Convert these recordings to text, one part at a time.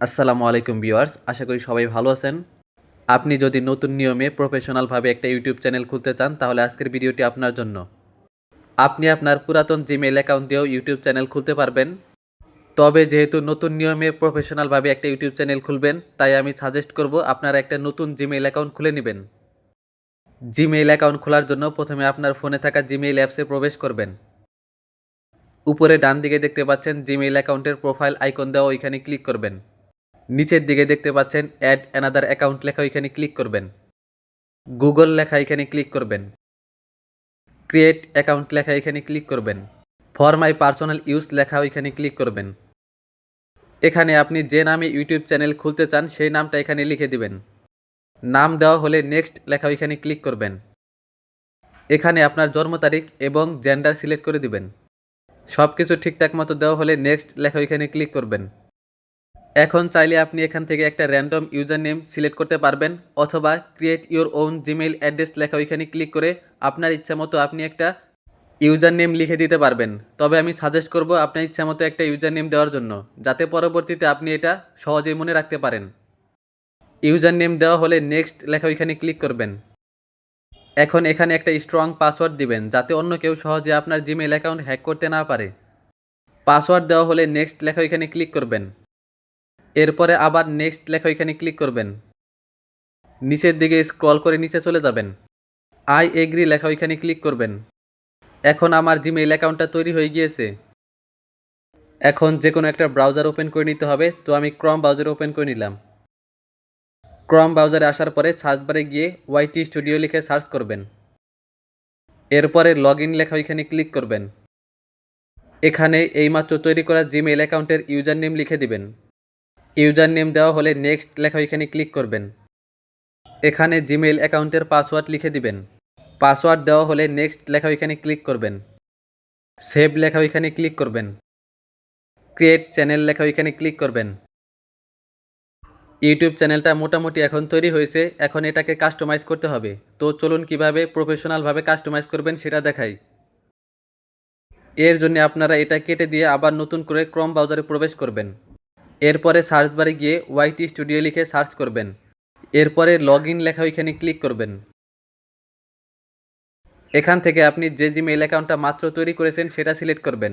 আসসালামু আলাইকুম ভিউয়ার্স, আশা করি সবাই ভালো আছেন। আপনি যদি নতুন নিয়মে প্রফেশনালভাবে একটা ইউটিউব চ্যানেল খুলতে চান, তাহলে আজকের ভিডিওটি আপনার জন্য। আপনি আপনার পুরাতন জিমেইল অ্যাকাউন্ট দিয়েও ইউটিউব চ্যানেল খুলতে পারবেন। তবে যেহেতু নতুন নিয়মে প্রফেশনালভাবে একটা ইউটিউব চ্যানেল খুলবেন, তাই আমি সাজেস্ট করব আপনারা একটা নতুন জিমেইল অ্যাকাউন্ট খুলে নেবেন। জিমেইল অ্যাকাউন্ট খোলার জন্য প্রথমে আপনার ফোনে থাকা জিমেইল অ্যাপসে প্রবেশ করবেন। উপরে ডান দিকে দেখতে পাচ্ছেন জিমেইল অ্যাকাউন্টের প্রোফাইল আইকন দেওয়া ওইখানে ক্লিক করবেন। নিচের দিকে দেখতে পাচ্ছেন অ্যাড অ্যানাদার অ্যাকাউন্ট লেখা ওইখানে ক্লিক করবেন। গুগল লেখা এখানে ক্লিক করবেন। ক্রিয়েট অ্যাকাউন্ট লেখা এখানে ক্লিক করবেন। ফর মাই পার্সোনাল ইউজ লেখা ওইখানে ক্লিক করবেন। এখানে আপনি যে নামে ইউটিউব চ্যানেল খুলতে চান, সেই নামটা এখানে লিখে দিবেন। নাম দেওয়া হলে নেক্সট লেখা ওইখানে ক্লিক করবেন। এখানে আপনার জন্ম তারিখ এবং জেন্ডার সিলেক্ট করে দিবেন। সব কিছু ঠিকঠাক মতো দেওয়া হলে নেক্সট লেখা ওইখানে ক্লিক করবেন। এখন চাইলে আপনি এখান থেকে একটা র্যান্ডম ইউজার নেম সিলেক্ট করতে পারবেন অথবা create your own Gmail address লেখা ওইখানে ক্লিক করে আপনার ইচ্ছা মতো আপনি একটা ইউজার নেম লিখে দিতে পারবেন। তবে আমি সাজেস্ট করব আপনার ইচ্ছা মতো একটা ইউজার নেম দেওয়ার জন্য, যাতে পরবর্তীতে আপনি এটা সহজেই মনে রাখতে পারেন। ইউজার নেম দেওয়া হলে নেক্সট লেখা ওইখানে ক্লিক করবেন। এখন এখানে একটা স্ট্রং পাসওয়ার্ড দিবেন, যাতে অন্য কেউ সহজে আপনার জিমেইল অ্যাকাউন্ট হ্যাক করতে না পারে। পাসওয়ার্ড দেওয়া হলে নেক্সট লেখা ওইখানে ক্লিক করবেন। এরপরে আবার নেক্সট লেখা ওইখানে ক্লিক করবেন। নিচের দিকে স্ক্রল করে নিচে চলে যাবেন। আই এগ্রি লেখা ওইখানে ক্লিক করবেন। এখন আমার জিমেইল অ্যাকাউন্টটা তৈরি হয়ে গিয়েছে। এখন যে কোনো একটা ব্রাউজার ওপেন করে নিতে হবে, তো আমি ক্রম ব্রাউজার ওপেন করে নিলাম। ক্রম ব্রাউজারে আসার পরে সার্চ বারে গিয়ে ওয়াইটি স্টুডিও লিখে সার্চ করবেন। এরপরে লগ ইন লেখা ওইখানে ক্লিক করবেন। এখানে এইমাত্র তৈরি করা জিমেইল অ্যাকাউন্টের ইউজার নেম লিখে দিবেন। ইউজার নেম দেওয়া হলে নেক্সট লেখা ওইখানে ক্লিক করবেন। এখানে জিমেইল অ্যাকাউন্টের পাসওয়ার্ড লিখে দিবেন। পাসওয়ার্ড দেওয়া হলে নেক্সট লেখা ওইখানে ক্লিক করবেন। সেভ লেখা ওইখানে ক্লিক করবেন। ক্রিয়েট চ্যানেল লেখা ওইখানে ক্লিক করবেন। ইউটিউব চ্যানেলটা মোটামুটি এখন তৈরি হয়েছে, এখন এটাকে কাস্টমাইজ করতে হবে। তো চলুন কীভাবে প্রফেশনালভাবে কাস্টমাইজ করবেন সেটা দেখাই। এর জন্য আপনারা এটা কেটে দিয়ে আবার নতুন করে ক্রম ব্রাউজারে প্রবেশ করবেন। এরপরে সার্চ বারে গিয়ে ওয়াইটি স্টুডিও লিখে সার্চ করবেন। এরপরে লগ ইন লেখা ওইখানে ক্লিক করবেন। এখান থেকে আপনি যে জিমেইল অ্যাকাউন্টটা মাত্র তৈরি করেছেন, সেটা সিলেক্ট করবেন।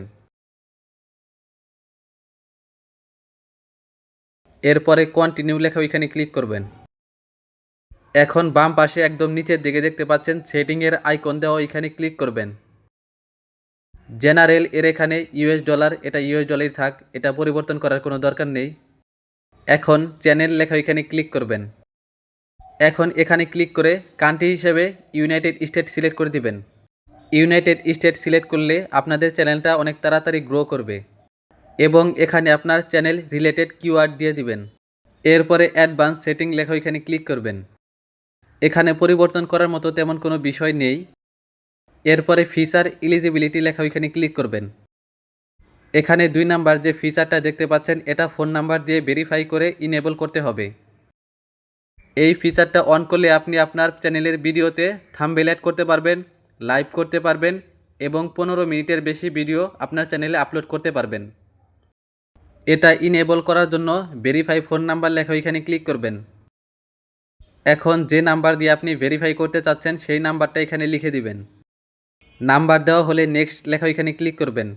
এরপরে কন্টিনিউ লেখা ওইখানে ক্লিক করবেন। এখন বাম পাশে একদম নিচের দিকে দেখতে পাচ্ছেন সেটিংয়ের আইকন দেওয়া ওইখানে ক্লিক করবেন। জেনারেল, এর এখানে ইউএস ডলার, এটা ইউএস ডলারই থাক, এটা পরিবর্তন করার কোনো দরকার নেই। এখন চ্যানেল লেখা এখানে ক্লিক করবেন। এখন এখানে ক্লিক করে কান্ট্রি হিসেবে ইউনাইটেড স্টেট সিলেক্ট করে দিবেন। ইউনাইটেড স্টেট সিলেক্ট করলে আপনাদের চ্যানেলটা অনেক তাড়াতাড়ি গ্রো করবে এবং এখানে আপনার চ্যানেল রিলেটেড কিওয়ার্ড দিয়ে দিবেন। এরপরে অ্যাডভান্স সেটিং লেখা এখানে ক্লিক করবেন। এখানে পরিবর্তন করার মতো তেমন কোনো বিষয় নেই। এরপরে ফিচার এলিজিবিলিটি লেখা ওইখানে ক্লিক করবেন। এখানে দুই নাম্বার যে ফিচারটা দেখতে পাচ্ছেন, এটা ফোন নাম্বার দিয়ে ভেরিফাই করে ইনেবল করতে হবে। এই ফিচারটা অন করলে আপনি আপনার চ্যানেলের ভিডিওতে থাম্বেল অ্যাড করতে পারবেন লাইভ করতে পারবেন এবং পনেরো মিনিটের বেশি ভিডিও আপনার চ্যানেলে আপলোড করতে পারবেন। এটা ইনেবল করার জন্য ভেরিফাই ফোন নাম্বার লেখা ওইখানে ক্লিক করবেন। এখন যে নাম্বার দিয়ে আপনি ভেরিফাই করতে চাচ্ছেন, সেই নাম্বারটা এখানে লিখে দিবেন। নাম্বার দেওয়া হলে নেক্সট লেখা এখানে ক্লিক করবেন।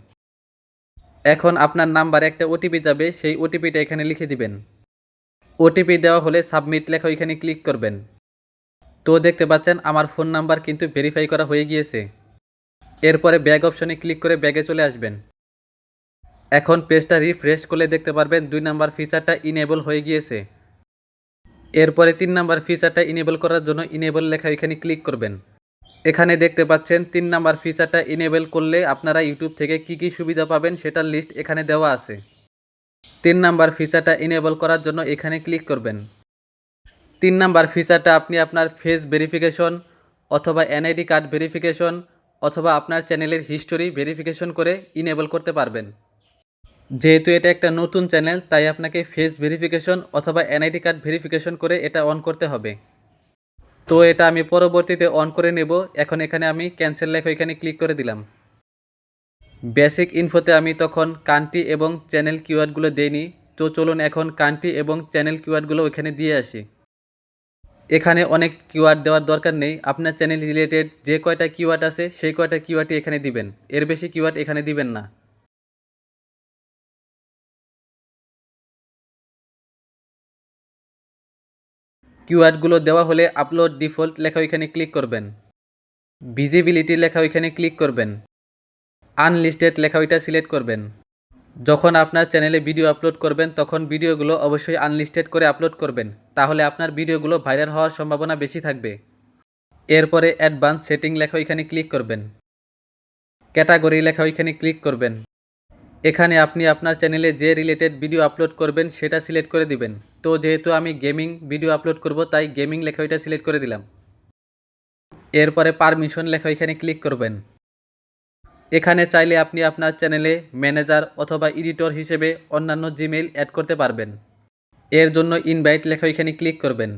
এখন আপনার নাম্বারে একটা ওটিপি যাবে, সেই ওটিপিটা এখানে লিখে দিবেন। ওটিপি দেওয়া হলে সাবমিট লেখা এখানে ক্লিক করবেন। তো দেখতে পাচ্ছেন, আমার ফোন নাম্বার কিন্তু ভেরিফাই করা হয়ে গিয়েছে। এরপরে ব্যাগ অপশনে ক্লিক করে ব্যাগে চলে আসবেন। এখন পেজটা রিফ্রেশ করলে দেখতে পারবেন, দুই নাম্বার ফিচারটা ইনেবল হয়ে গিয়েছে। এরপরে তিন নাম্বার ফিচারটা ইনেবল করার জন্য ইনেবল লেখা এখানে ক্লিক করবেন। এখানে দেখতে পাচ্ছেন তিন নাম্বার ফিচারটা ইনেবল করলে আপনারা ইউটিউব থেকে কি কি সুবিধা পাবেন সেটার লিস্ট এখানে দেওয়া আছে। তিন নাম্বার ফিচারটা ইনেবল করার জন্য এখানে ক্লিক করবেন। তিন নাম্বার ফিচারটা আপনি আপনার ফেস ভেরিফিকেশন অথবা এনআইডি কার্ড ভেরিফিকেশন অথবা আপনার চ্যানেলের হিস্টোরি ভেরিফিকেশন করে ইনেবল করতে পারবেন। যেহেতু এটা একটা নতুন চ্যানেল তাই আপনাকে ফেস ভেরিফিকেশন অথবা এনআইডি কার্ড ভেরিফিকেশন করে এটা অন করতে হবে। তো এটা আমি পরবর্তীতে অন করে নেব। এখন এখানে আমি ক্যান্সেল লেখা এখানে ক্লিক করে দিলাম। বেসিক ইনফোতে আমি তখন কান্ট্রি এবং চ্যানেল কিওয়ার্ডগুলো দেইনি। তো চলুন এখন কান্ট্রি এবং চ্যানেল কিওয়ার্ডগুলো ওইখানে দিয়ে আসি। এখানে অনেক কিওয়ার্ড দেওয়ার দরকার নেই। আপনার চ্যানেল রিলেটেড যে কয়টা কিওয়ার্ড আছে, সেই কয়টা কিওয়ার্ডই এখানে দিবেন। এর বেশি কিওয়ার্ড এখানে দিবেন না। কিওয়ার্ডগুলো দেওয়া হলে আপলোড ডিফল্ট লেখা ওইখানে ক্লিক করবেন। ভিজিবিলিটি লেখা ওইখানে ক্লিক করবেন। আনলিস্টেড লেখা ওইটা সিলেক্ট করবেন। যখন আপনার চ্যানেলে ভিডিও আপলোড করবেন, তখন ভিডিওগুলো অবশ্যই আনলিস্টেড করে আপলোড করবেন। তাহলে আপনার ভিডিওগুলো ভাইরাল হওয়ার সম্ভাবনা বেশি থাকবে। এরপরে অ্যাডভান্স সেটিং লেখা ওইখানে ক্লিক করবেন। ক্যাটাগরি লেখা ওইখানে ক্লিক করবেন। এখানে আপনি আপনার চ্যানেলে যে রিলেটেড ভিডিও আপলোড করবেন, সেটা সিলেক্ট করে দিবেন। তো যেহেতু আমি গেমিং ভিডিও আপলোড করব, তাই গেমিং লেখা ওইটা সিলেক্ট করে দিলাম। এরপরে পারমিশন লেখা ওইখানে ক্লিক করবেন। এখানে চাইলে আপনি আপনার চ্যানেলে ম্যানেজার অথবা এডিটর হিসেবে অন্যান্য জিমেইল অ্যাড করতে পারবেন। এর জন্য ইনভাইট লেখা এখানে ক্লিক করবেন।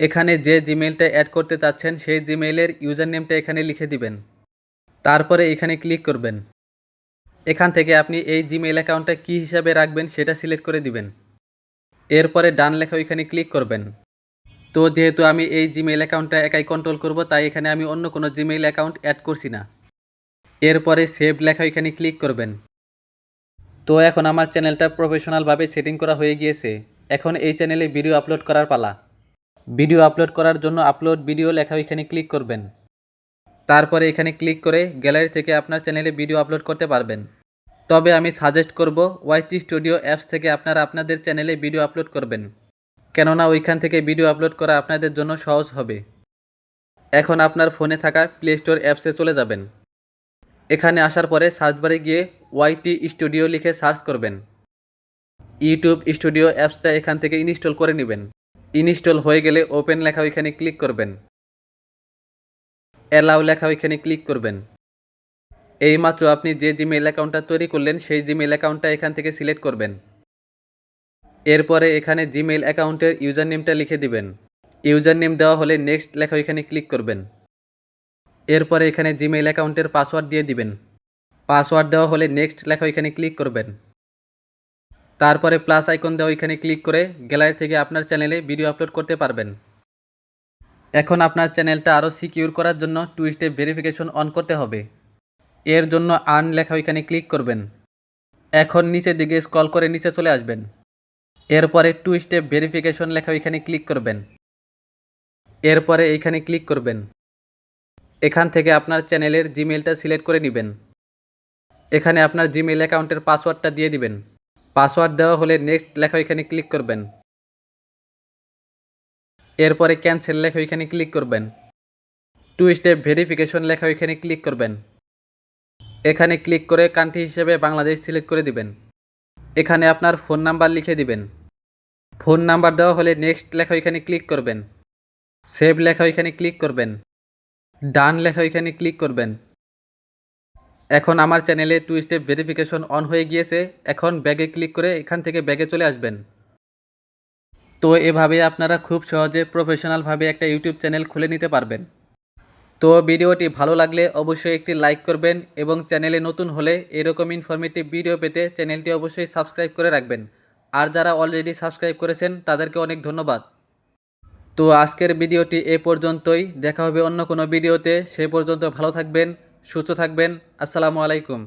এখানে যে জিমেইলটা অ্যাড করতে চাচ্ছেন, সেই জিমেইলের ইউজার নেমটা এখানে লিখে দিবেন। তারপরে এখানে ক্লিক করবেন। এখান থেকে আপনি এই জিমেইল অ্যাকাউন্টটা কী হিসাবে রাখবেন, সেটা সিলেক্ট করে দিবেন। এরপরে ডান লেখা ওইখানে ক্লিক করবেন। তো যেহেতু আমি এই জিমেইল অ্যাকাউন্টটা একাই কন্ট্রোল করব, তাই এখানে আমি অন্য কোনো জিমেইল অ্যাকাউন্ট অ্যাড করছি না। এরপরে সেভ লেখা এখানে ক্লিক করবেন। তো এখন আমার চ্যানেলটা প্রফেশনালভাবে সেটিং করা হয়ে গিয়েছে। এখন এই চ্যানেলে ভিডিও আপলোড করার পালা। ভিডিও আপলোড করার জন্য আপলোড ভিডিও লেখা ওইখানে ক্লিক করবেন। তারপরে এখানে ক্লিক করে গ্যালারি থেকে আপনার চ্যানেলে ভিডিও আপলোড করতে পারবেন। তবে আমি সাজেস্ট করব ওয়াইটি স্টুডিও অ্যাপস থেকে আপনারা আপনাদের চ্যানেলে ভিডিও আপলোড করবেন। কেননা ওইখান থেকে ভিডিও আপলোড করা আপনাদের জন্য সহজ হবে। এখন আপনার ফোনে থাকা প্লে স্টোর অ্যাপসে চলে যাবেন। এখানে আসার পরে সার্চ বারে গিয়ে ওয়াইটি স্টুডিও লিখে সার্চ করবেন। ইউটিউব স্টুডিও অ্যাপসটা এখান থেকে ইনস্টল করে নেবেন। ইনস্টল হয়ে গেলে ওপেন লেখা ওইখানে ক্লিক করবেন। অ্যালাউ লেখা ওইখানে ক্লিক করবেন। এইমাত্র আপনি যে জিমেইল অ্যাকাউন্টটা তৈরি করলেন, সেই জিমেইল অ্যাকাউন্টটা এখান থেকে সিলেক্ট করবেন। এরপরে এখানে জিমেইল অ্যাকাউন্টের ইউজার নেমটা লিখে দিবেন। ইউজার নেম দেওয়া হলে নেক্সট লেখা ওইখানে ক্লিক করবেন। এরপরে এখানে জিমেইল অ্যাকাউন্টের পাসওয়ার্ড দিয়ে দিবেন। পাসওয়ার্ড দেওয়া হলে নেক্সট লেখা ওইখানে ক্লিক করবেন। তারপরে প্লাস আইকন দেওয়া ওইখানে ক্লিক করে গ্যালারি থেকে আপনার চ্যানেলে ভিডিও আপলোড করতে পারবেন। এখন আপনার চ্যানেলটা আরও সিকিউর করার জন্য টু স্টেপ ভেরিফিকেশন অন করতে হবে। এর জন্য আর্ন লেখা ওইখানে ক্লিক করবেন। এখন নিচের দিকে স্কল করে নিচে চলে আসবেন। এরপরে টু স্টেপ ভেরিফিকেশন লেখা ওইখানে ক্লিক করবেন। এরপরে এইখানে ক্লিক করবেন। এখান থেকে আপনার চ্যানেলের জিমেলটা সিলেক্ট করে নেবেন। এখানে আপনার জিমেল অ্যাকাউন্টের পাসওয়ার্ডটা দিয়ে দিবেন। পাসওয়ার্ড দেওয়া হলে নেক্সট লেখা ওইখানে ক্লিক করবেন। এরপরে ক্যান্সেল লেখা ওইখানে ক্লিক করবেন। টু স্টেপ ভেরিফিকেশন লেখা ওইখানে ক্লিক করবেন। এখানে ক্লিক করে কান্ট্রি হিসেবে বাংলাদেশ সিলেক্ট করে দিবেন। এখানে আপনার ফোন নাম্বার লিখে দিবেন। ফোন নাম্বার দেওয়া হলে নেক্সট লেখা এখানে ক্লিক করবেন। সেভ লেখা এখানে ক্লিক করবেন। ডান লেখা এখানে ক্লিক করবেন। এখন আমার চ্যানেলে টু স্টেপ ভেরিফিকেশন অন হয়ে গিয়েছে। এখন ব্যাগে ক্লিক করে এখান থেকে ব্যাগে চলে আসবেন। তো এভাবে আপনারা খুব সহজে প্রফেশনালভাবে একটা ইউটিউব চ্যানেল খুলে নিতে পারবেন। তো ভিডিওটি ভালো লাগলে অবশ্যই একটি লাইক করবেন এবং চ্যানেলে নতুন হলে এরকম ইনফরমেটিভ ভিডিও পেতে চ্যানেলটি অবশ্যই সাবস্ক্রাইব করে রাখবেন। আর যারা অলরেডি সাবস্ক্রাইব করেছেন, তাদেরকে অনেক ধন্যবাদ। তো আজকের ভিডিওটি এ পর্যন্তই। দেখা হবে অন্য কোনো ভিডিওতে সে পর্যন্ত ভালো থাকবেন, সুস্থ থাকবেন। আসসালামু আলাইকুম।